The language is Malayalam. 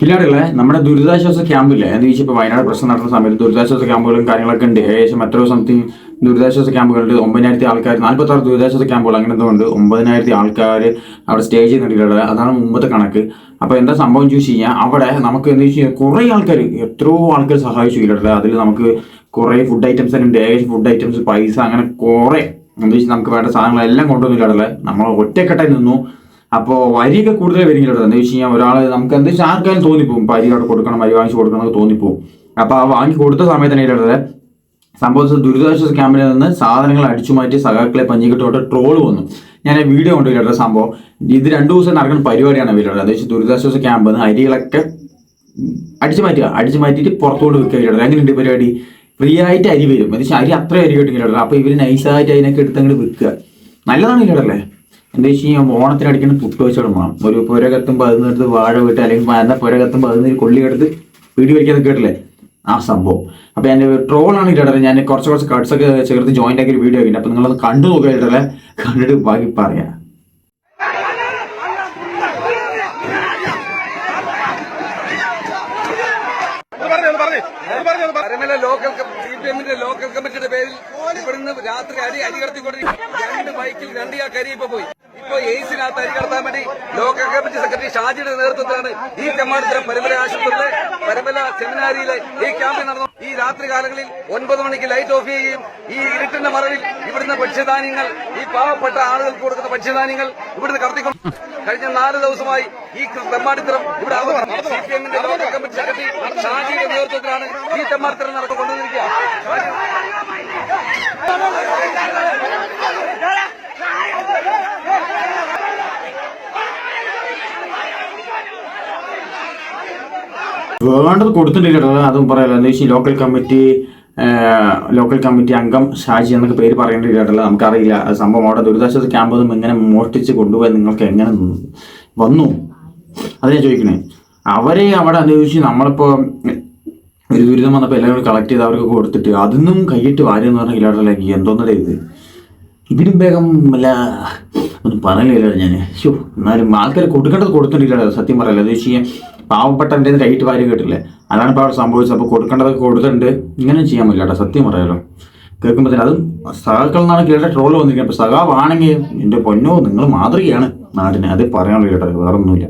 പിന്നാടുള്ള നമ്മുടെ ദുരിതാശ്വാസ ക്യാമ്പില്ലേ? എന്ന് വെച്ചാൽ ഇപ്പോൾ വയനാട് പ്രശ്നം നടന്ന സമയത്ത് ദുരിതാശ്വാസ ക്യാമ്പുകളും കാര്യങ്ങളൊക്കെ ഉണ്ട്. ഏകദേശം എത്രയോ സംതിങ് ദുരിതാശ്വാസ ക്യാമ്പുകളുണ്ട്. ഒമ്പതിനായിരത്തി ആൾക്കാർ നാൽപ്പത്തി ആറ് ദുരിതാശ്വാസ ക്യാമ്പുകൾ അങ്ങനെ എന്തോ ഉണ്ട്. ഒമ്പതിനായിരത്തി ആൾക്കാർ അവിടെ സ്റ്റേ ചെയ്യുന്നുണ്ട് അതാണ് മുമ്പത്തെ കണക്ക്. അപ്പോൾ എന്താ സംഭവം ചോദിച്ചു കഴിഞ്ഞാൽ അവിടെ നമുക്ക് എന്താ വെച്ച് കഴിഞ്ഞാൽ കുറേ ആൾക്കാർ എത്രയോ ആൾക്കാർ സഹായിച്ചു ഇല്ലടല്ല അതിൽ നമുക്ക് കുറേ ഫുഡ് ഐറ്റംസ് തന്നെ ഉണ്ട്. ഏകദേശം ഫുഡ് ഐറ്റംസ് പൈസ അങ്ങനെ കുറേ. എന്താ വെച്ചാൽ നമുക്ക് വേണ്ട സാധനങ്ങളെല്ലാം കൊണ്ടുവന്നില്ല നമ്മൾ ഒറ്റക്കെട്ടായി നിന്നു. അപ്പോൾ വരിയൊക്കെ കൂടുതൽ വരികയില്ല എന്താ വെച്ച് കഴിഞ്ഞാൽ ഒരാൾ നമുക്ക് എന്ത് വെച്ചാൽ ആർക്കായാലും തോന്നിപ്പോവും. ഇപ്പം അരി അവിടെ കൊടുക്കണം അരി വാങ്ങിച്ച് കൊടുക്കണം എന്നൊക്കെ തോന്നിപ്പോവും. അപ്പോൾ ആ വാങ്ങി കൊടുത്ത സമയത്ത് തന്നെ ഇല്ലടല്ലേ സംഭവിച്ചത് ദുരിതാശ്വാസ ക്യാമ്പിൽ നിന്ന് സാധനങ്ങൾ അടിച്ചു മാറ്റി സഖാക്കളെ പഞ്ഞിക്കിട്ടോട്ട് ട്രോൾ വന്നു. ഞാൻ വീഡിയോ കൊണ്ടുപോയില്ല സംഭവം. ഇത് രണ്ടു ദിവസം നടക്കുന്ന പരിപാടിയാണ് വീട്ടിലുള്ളത് അത് വെച്ചാൽ ദുരിതാശ്വാസ ക്യാമ്പ് നിന്ന് അരികളൊക്കെ അടിച്ചു മാറ്റുക. അടിച്ചു മാറ്റിയിട്ട് പുറത്തോട്ട് വെക്കുക വീട്ടിൽ എങ്ങനെയുണ്ട് പരിപാടി? ഫ്രീ ആയിട്ട് അരി വരും. എന്ന് വെച്ചാൽ അരി അത്ര അരി കിട്ടില്ല അപ്പോൾ ഇവർ നൈസായിട്ട് അതിനൊക്കെ എടുത്തങ്ങോട്ട് വിൽക്കുക നല്ലതാണ് ഇല്ലടല്ലേ എന്താ വെച്ച് കഴിഞ്ഞാൽ ഓണത്തിന് അടിക്കുന്ന പുട്ട് വെച്ചോടും വേണം ഒരു പുര കത്തുമ്പോൾ അതിൽ നിന്നെടുത്ത് വാഴ വിട്ട് അല്ലെങ്കിൽ എന്താ പുര കത്തുമ്പോൾ കൊള്ളി എടുത്ത് വീഡിയോ വയ്ക്കാതെ കേട്ടില്ലേ? ആ സംഭവം. അപ്പോൾ എന്റെ ട്രോളാണ് കേട്ടത് ഞാൻ കുറച്ച് കുറച്ച് കട്ട്സ് ഒക്കെ ചേർത്ത് ജോയിന്റ് ആക്കി ഒരു വീഡിയോ ആക്കിയിട്ട് അപ്പോൾ നിങ്ങളത് കണ്ടു നോക്കുക കേട്ടല്ലേ കണ്ടിട്ട് ബാക്കി പറയാം. ലോക്കൽ ലോക്കൽ കമ്മിറ്റിയുടെ പേരിൽ ഇവിടുന്ന് രാത്രി അരി അരി കടത്തിക്കൊണ്ടിരിക്കും രണ്ട് ബൈക്കിൽ രണ്ട് ആ കരി ഇപ്പൊ പോയി. ഇപ്പൊ എയ്സിനകത്ത് അരി കടത്താൻ വേണ്ടി ലോക കമ്മിറ്റി സെക്രട്ടറി ഷാജിയുടെ നേതൃത്വത്തിലാണ് ഈ ചെമ്മാടത്തരം പരമല ആശുപത്രിയിലെ പരമല സെമിനാരിയിലെ ഈ ക്യാമ്പ് നടന്നു. ഈ രാത്രി കാലങ്ങളിൽ ഒൻപത് മണിക്ക് ലൈറ്റ് ഓഫ് ചെയ്യുകയും ഈ ഇരുട്ടിന്റെ മറവിൽ ഇവിടുന്ന് ഭക്ഷ്യധാന്യങ്ങൾ ഈ പാവപ്പെട്ട ആളുകൾക്ക് കൊടുക്കുന്ന ഭക്ഷ്യധാന്യങ്ങൾ ഇവിടുന്ന് കടത്തിക്കൊണ്ട് കഴിഞ്ഞ നാല് ദിവസമായി ഈ തെമ്മാടിത്തരം ഇവിടെ സി ലോക്കൽ കമ്മിറ്റി സെക്രട്ടറി ഷാജിയുടെ നേതൃത്വത്തിലാണ് ഈ തെമ്മാടിത്തരം കൊണ്ടുവന്നിരിക്കുക. വേണ്ടത് കൊടുത്തിട്ടില്ല അതും പറയാലോ എന്താ വെച്ചാൽ ലോക്കൽ കമ്മിറ്റി ലോക്കൽ കമ്മിറ്റി അംഗം ഷാജി എന്നൊക്കെ പേര് പറയേണ്ടിയിട്ടുള്ള നമുക്കറിയില്ല. അത് സംഭവം അവിടെ ദുരിതാശ്വാസ ക്യാമ്പ് ഒന്നും ഇങ്ങനെ മോഷ്ടിച്ച് കൊണ്ടുപോയി നിങ്ങൾക്ക് എങ്ങനെ വന്നു? അത് ഞാൻ ചോദിക്കണേ. അവരെ അവിടെ അന്വേഷിച്ച് നമ്മളിപ്പോൾ ഒരു ദുരിതം വന്നപ്പോൾ എല്ലാവരും കളക്ട് ചെയ്ത് അവർക്ക് കൊടുത്തിട്ട് അതിന്നും കൈയിട്ട് വാരെന്ന് പറഞ്ഞാൽ ഇല്ലാട്ടല്ലേ എന്തോന്നല്ലേ ഇത്? ഇതിനും വേഗം വല്ല ഒന്നും പറയില്ല ഞാൻ ഷോ എന്നാലും ആൾക്കാർ കൊടുക്കേണ്ടത് കൊടുത്തിട്ടില്ല സത്യം പറയല്ല. അത് വെച്ച് കഴിഞ്ഞാൽ പാവപ്പെട്ട എന്റെ കൈയിട്ട് വാരി കേട്ടില്ലേ? അതാണ് ഇപ്പോൾ അവിടെ സംഭവിച്ചത്. അപ്പോൾ കൊടുക്കേണ്ടതൊക്കെ കൊടുത്തിട്ടുണ്ട്. ഇങ്ങനെ ചെയ്യാൻ പറ്റില്ല കേട്ടോ സത്യം പറയാലോ. കേൾക്കുമ്പോൾ തന്നെ അതും സഹാക്കൾ എന്നാണ് കേട്ട ട്രോൾ വന്നിരിക്കുന്നത്. അപ്പോൾ സഹാവാണെങ്കിൽ എന്റെ പൊന്നോ നിങ്ങൾ മാതൃകയാണ് നാടിനെ. അത് പറയാനുള്ള കേട്ടോ വേറെ ഒന്നുമില്ല